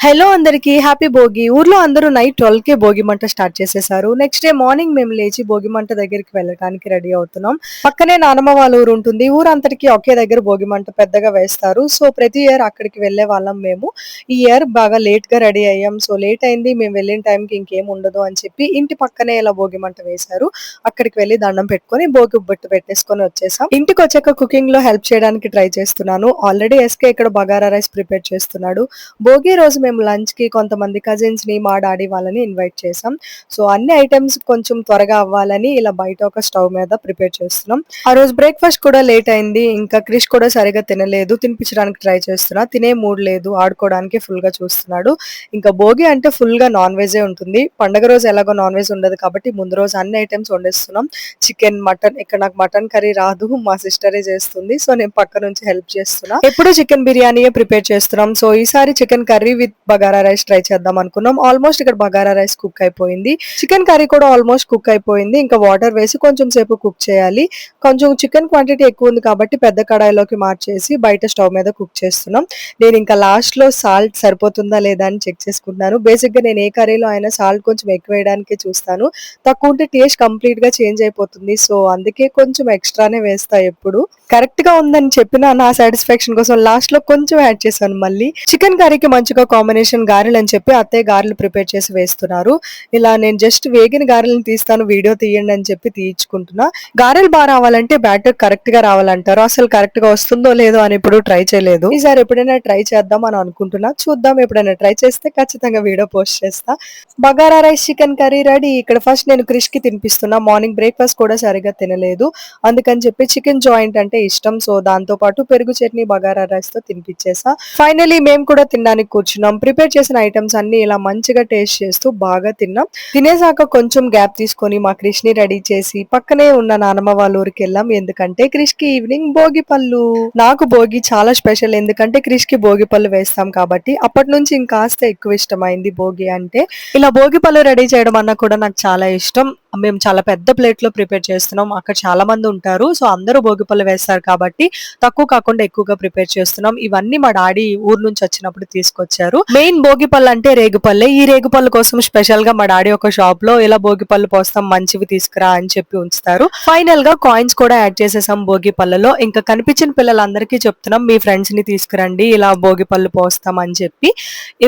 Hello అందరికి happy Bhogi. ఊర్లో అందరూ నైట్ ట్వెల్వ్ కే భోగి మంట స్టార్ట్ చేసేసారు. నెక్స్ట్ డే మార్నింగ్ మేము లేచి భోగి మంట దగ్గరికి వెళ్ళడానికి రెడీ అవుతున్నాం. పక్కనే నానమ్మ వాళ్ళ ఊరు ఉంటుంది. ఊరంతటికి ఒకే దగ్గర భోగి మంట పెద్దగా వేస్తారు. సో ప్రతి ఇయర్ అక్కడికి వెళ్ళే వాళ్ళం మేము. ఈ ఇయర్ బాగా లేట్గా రెడీ అయ్యాం. సో లేట్ అయింది. మేము వెళ్ళిన టైంకి ఇంకేం ఉండదు అని చెప్పి ఇంటి పక్కనే ఇలా భోగి మంట వేశారు. అక్కడికి వెళ్ళి దండం పెట్టుకొని భోగి బొట్టు పెట్టేసుకొని వచ్చేసాం. ఇంటికి వచ్చాక కుకింగ్లో హెల్ప్ చేయడానికి ట్రై చేస్తున్నాను. ఆల్రెడీ ఎస్కే ఇక్కడ బగారా రైస్ ప్రిపేర్ చేస్తున్నాడు. భోగి రోజు మేము లంచ్కి కొంతమంది కజిన్స్ని మా డాడీ వాళ్ళని ఇన్వైట్ చేసాం సో అన్ని ఐటమ్స్ కొంచెం త్వరగా అవ్వాలని ఇలా బయట ఒక స్టవ్ మీద ప్రిపేర్ చేస్తున్నాం. ఆ రోజు బ్రేక్ఫాస్ట్ కూడా లేట్ అయింది. ఇంకా క్రిష్ కూడా సరిగా తినలేదు. తినిపించడానికి ట్రై చేస్తున్నా. తినే మూడ్ లేదు. ఆడుకోవడానికి ఫుల్గా చూస్తున్నాడు. ఇంకా భోగి అంటే ఫుల్గా నాన్ వెజే ఉంటుంది. పండగ రోజు ఎలాగో నాన్ వెజ్ ఉండదు కాబట్టి ముందు రోజు అన్ని ఐటమ్స్ వండేస్తున్నాం. చికెన్ మటన్ ఇక్కడ నాకు మటన్ కర్రీ రాదు. మా సిస్టరే చేస్తుంది. సో నేను పక్క నుంచి హెల్ప్ చేస్తున్నా. ఎప్పుడు చికెన్ బిర్యానీయే ప్రిపేర్ చేస్తున్నాం. సో ఈసారి chicken curry with bagara rice try చేద్దాం అనుకున్నాం. ఆల్మోస్ట్ ఇక్కడ బగారా రైస్ కుక్ అయిపోయింది. చికెన్ కర్రీ కూడా ఆల్మోస్ట్ కుక్ అయిపోయింది. ఇంకా వాటర్ వేసి కొంచెం సేపు కుక్ చేయాలి. కొంచెం చికెన్ క్వాంటిటీ ఎక్కువ ఉంది కాబట్టి పెద్ద కడాయిలోకి మార్చేసి బయట స్టవ్ మీద కుక్ చేస్తున్నాం. నేను ఇంకా లాస్ట్లో సాల్ట్ సరిపోతుందా లేదా అని చెక్ చేసుకుంటున్నాను. బేసిక్గా నేను ఏ కర్రీలో అయినా సాల్ట్ కొంచెం ఎక్కువ వేయడానికి చూస్తాను. తక్కువ ఉంటే టేస్ట్ కంప్లీట్గా చేంజ్ అయిపోతుంది. సో అందుకే కొంచెం ఎక్స్ట్రానే వేస్తా ఎప్పుడు. కరెక్ట్గా ఉందని చెప్పిన నా సాటిస్ఫాక్షన్ కోసం లాస్ట్లో కొంచెం యాడ్ చేశాను మళ్ళీ. చికెన్ కర్రీకి మంచిగా కాంబినేషన్ గారెలు అని చెప్పి అత్తయ్య గారెలు ప్రిపేర్ చేసి వేస్తున్నారు. ఇలా నేను జస్ట్ వేగిన గారెలను తీస్తాను వీడియో తీయండి అని చెప్పి తీయించుకుంటున్నా. గారెలు బాగా రావాలంటే బ్యాటర్ కరెక్ట్గా రావాలంటారు. అసలు కరెక్ట్గా వస్తుందో లేదో అని ఇప్పుడు ట్రై చేయలేదు. ఈసారి ఎప్పుడైనా ట్రై చేద్దాం అని అనుకుంటున్నా. చూద్దాం ఎప్పుడైనా ట్రై చేస్తే ఖచ్చితంగా వీడియో పోస్ట్ చేస్తా. Bagara rice chicken curry ready. ఇక్కడ ఫస్ట్ నేను క్రిష్కి తినిపిస్తున్నా. మార్నింగ్ బ్రేక్ఫాస్ట్ కూడా సరిగా తినలేదు. అందుకని చెప్పి చికెన్ జాయింట్ అంటే ఇష్టం. సో దాంతో పాటు పెరుగు చట్నీ బగారా రైస్తో తినిపించేసా. ఫైనలీ మేము కూడా తినడానికి కూర్చున్నాం. ప్రిపేర్ చేసిన ఐటమ్స్ అన్ని ఇలా మంచిగా టేస్ట్ చేస్తూ బాగా తిన్నాం. తినేసాక కొంచెం గ్యాప్ తీసుకొని మా క్రిష్ని రెడీ చేసి పక్కనే ఉన్న నానమ్మ వాళ్ళ ఊరికి వెళ్ళాం. ఎందుకంటే క్రిష్కి ఈవినింగ్ భోగి పళ్ళు. నాకు భోగి చాలా స్పెషల్. ఎందుకంటే క్రిష్కి భోగి పళ్ళు వేస్తాం కాబట్టి అప్పటి నుంచి ఇంకాస్త ఎక్కువ ఇష్టమైంది భోగి అంటే. ఇలా భోగి పళ్ళు రెడీ చేయడం అన్న కూడా నాకు చాలా ఇష్టం. మేము చాలా పెద్ద ప్లేట్లో ప్రిపేర్ చేస్తున్నాం. అక్కడ చాలా మంది ఉంటారు. సో అందరూ భోగి పళ్ళు వేస్తారు కాబట్టి తక్కువ కాకుండా ఎక్కువగా ప్రిపేర్ చేస్తున్నాం. ఇవన్నీ మా డాడీ ఊరు నుంచి వచ్చినప్పుడు తీసుకొచ్చారు. మెయిన్ భోగి పళ్ళు అంటే రేగుపల్లె ఈ రేగుపళ్ళు కోసం స్పెషల్గా మా డాడీ ఒక షాప్లో ఇలా భోగి పళ్ళు పోస్తాం మంచివి తీసుకురా అని చెప్పి ఉంచుతారు. ఫైనల్గా కాయిన్స్ కూడా యాడ్ చేసేసాం భోగి పళ్ళలో ఇంకా కనిపించిన పిల్లలందరికీ చెప్తున్నాం మీ ఫ్రెండ్స్ని తీసుకురండి ఇలా భోగి పళ్ళు పోస్తాం అని చెప్పి.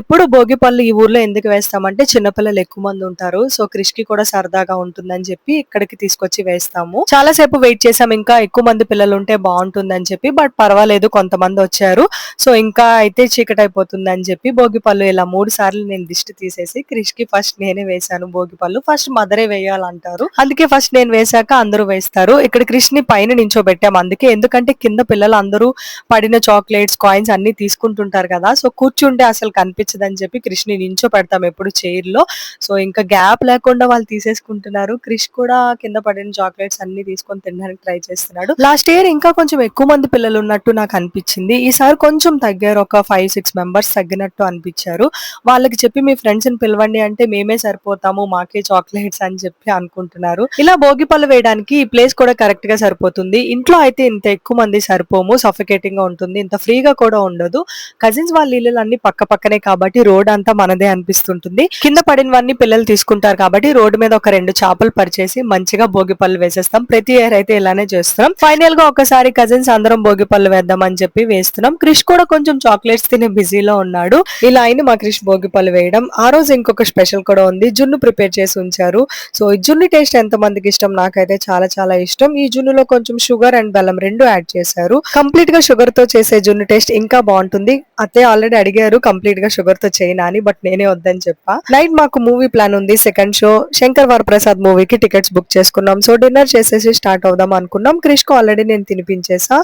ఎప్పుడు భోగి పళ్ళు ఈ ఊర్లో ఎందుకు వేస్తామంటే చిన్నపిల్లలు ఎక్కువ మంది ఉంటారు. సో క్రిష్కి కూడా సరదాగా బాగుంటుందని చెప్పి ఇక్కడికి తీసుకొచ్చి వేస్తాము. చాలా సేపు వెయిట్ చేసాం ఇంకా ఎక్కువ మంది పిల్లలు ఉంటే బాగుంటుందని చెప్పి బట్ పర్వాలేదు కొంతమంది వచ్చారు. సో ఇంకా అయితే చీకటి అయిపోతుంది అని చెప్పి భోగి పళ్ళు ఇలా మూడు సార్లు నేను దిష్టి తీసేసి క్రిష్కి ఫస్ట్ నేనే వేశాను భోగి పళ్ళు. ఫస్ట్ మదరే వేయాలంటారు. అందుకే ఫస్ట్ నేను వేశాక అందరూ వేస్తారు. ఇక్కడ క్రిష్ని పైన నించోబెట్టాము అందుకే. ఎందుకంటే కింద పిల్లలు అందరూ పడిన చాక్లెట్స్ కాయిన్స్ అన్ని తీసుకుంటుంటారు కదా. సో కూర్చుంటే అసలు కనిపించదని చెప్పి క్రిష్ని నించో పెడతాం ఎప్పుడు చైర్లో సో ఇంకా గ్యాప్ లేకుండా వాళ్ళు తీసేసుకుంటున్నారు. క్రిష్ కూడా కింద పడిన చాక్లెట్స్ అన్ని తీసుకొని తినడానికి ట్రై చేస్తున్నాడు. లాస్ట్ ఇయర్ ఇంకా కొంచెం ఎక్కువ మంది పిల్లలు ఉన్నట్టు నాకు అనిపించింది. ఈసారి కొంచెం తగ్గారు. ఒక ఫైవ్ సిక్స్ మెంబర్స్ తగ్గినట్టు అనిపించారు. వాళ్ళకి చెప్పి మీ ఫ్రెండ్స్ని పిలవండి అంటే మేమే సరిపోతాము మాకే చాక్లెట్స్ అని చెప్పి అనుకుంటున్నారు. ఇలా భోగి పళ్ళు వేయడానికి ఈ ప్లేస్ కూడా కరెక్ట్గా సరిపోతుంది. ఇంట్లో అయితే ఇంత ఎక్కువ మంది సరిపోము సఫికేటింగ్గా ఉంటుంది. ఇంత ఫ్రీగా కూడా ఉండదు. కజిన్స్ వాళ్ళ ఇల్లు అన్ని పక్క పక్కనే కాబట్టి రోడ్ అంతా మనదే అనిపిస్తుంటుంది. కింద పడినవన్నీ పిల్లలు తీసుకుంటారు కాబట్టి రోడ్డు మీద ఒక రెండు చేపలు పరిచేసి మంచిగా భోగి పళ్ళు వేసేస్తాం. ప్రతి ఇయర్ అయితే ఇలానే చేస్తున్నాం. ఫైనల్గా ఒకసారి కజిన్స్ అందరం భోగి పళ్ళు వేద్దాం అని చెప్పి వేస్తున్నాం. క్రిష్ కూడా కొంచెం చాక్లెట్స్ తినే బిజీలో ఉన్నాడు. ఇలా అయిన మా క్రిష్ భోగి పళ్ళు వేయడం. ఆ రోజు ఇంకొక స్పెషల్ కూడా ఉంది. జున్ను ప్రిపేర్ చేసి ఉంచారు. సో ఈ జున్ను టేస్ట్ ఎంత మందికి ఇష్టం? నాకైతే చాలా చాలా ఇష్టం. ఈ జున్నులో కొంచెం షుగర్ అండ్ బెల్లం రెండు యాడ్ చేశారు. కంప్లీట్గా షుగర్తో చేసే జున్ను టేస్ట్ ఇంకా బాగుంటుంది. అతే ఆల్రెడీ అడిగారు కంప్లీట్గా షుగర్తో చేయనా అని బట్ నేనే వద్దని చెప్పా. నైట్ మాకు మూవీ ప్లాన్ ఉంది సెకండ్ షో శంకర్ వరప్రసాద్ మూవీకి టికెట్స్ బుక్ చేసుకున్నాం. సో డిన్నర్ చేసేసి స్టార్ట్ అవుదాం అనుకున్నాం. క్రిష్కు ఆల్రెడీ నేను తినిపించేసా.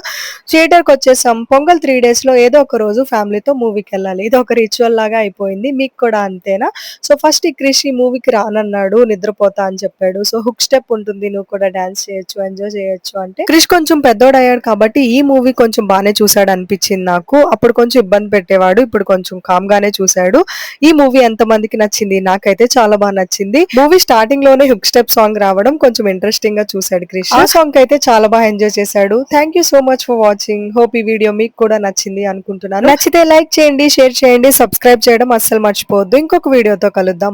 థియేటర్కి వచ్చేసాం. పొంగల్ త్రీ డేస్లో ఏదో ఒక రోజు ఫ్యామిలీతో మూవీకి వెళ్ళాలి. ఇది ఒక రిచువల్ లాగా అయిపోయింది. మీకు కూడా అంతేనా? సో ఫస్ట్ ఈ క్రిష్ ఈ మూవీకి రానన్నాడు. నిద్రపోతా అని చెప్పాడు. సో హుక్ స్టెప్ ఉంటుంది. నువ్వు కూడా డాన్స్ చేయొచ్చు ఎంజాయ్ చేయొచ్చు అంటే. క్రిష్ కొంచెం పెద్దోడయ్యాడు కాబట్టి ఈ మూవీ కొంచెం బాగానే చూసాడు అనిపించింది నాకు. అప్పుడు కొంచెం ఇబ్బంది పెట్టేవాడు. ఇప్పుడు కొంచెం కామ్ గానే చూశాడు. ఈ మూవీ ఎంత మందికి నచ్చింది? నాకైతే చాలా బాగా నచ్చింది. మూవీ స్టార్టింగ్లోనే హుక్ నెక్స్ట్ స్టెప్ సాంగ్ రావడం కొంచెం ఇంట్రెస్టింగ్గా చూసాడు క్రిష్. ఆ సాంగ్ అయితే చాలా బాగా ఎంజాయ్ చేశాడు. Thank you so much for watching hope ఈ వీడియో మీకు కూడా నచ్చింది అనుకుంటున్నాను. నచ్చితే లైక్ చేయండి షేర్ చేయండి సబ్స్క్రైబ్ చేయడం అస్సలు మర్చిపోవద్దు. ఇంకొక వీడియోతో కలుద్దాం.